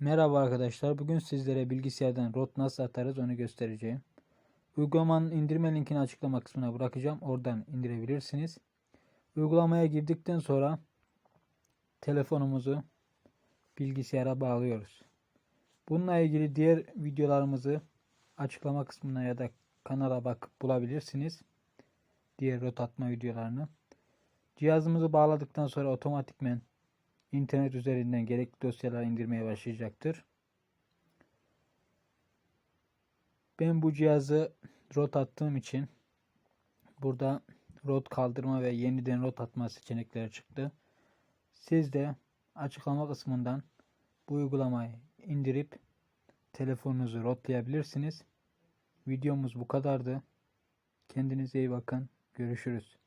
Merhaba arkadaşlar. Bugün sizlere bilgisayardan rot nasıl atarız onu göstereceğim. Uygulamanın indirme linkini açıklama kısmına bırakacağım. Oradan indirebilirsiniz. Uygulamaya girdikten sonra telefonumuzu bilgisayara bağlıyoruz. Bununla ilgili diğer videolarımızı açıklama kısmına ya da kanala bakıp bulabilirsiniz. Diğer rot atma videolarını. Cihazımızı bağladıktan sonra otomatikmen internet üzerinden gerekli dosyaları indirmeye başlayacaktır. Ben bu cihazı rot attığım için burada rot kaldırma ve yeniden rot atma seçenekleri çıktı. Siz de açıklama kısmından bu uygulamayı indirip telefonunuzu rotlayabilirsiniz. Videomuz bu kadardı. Kendinize iyi bakın. Görüşürüz.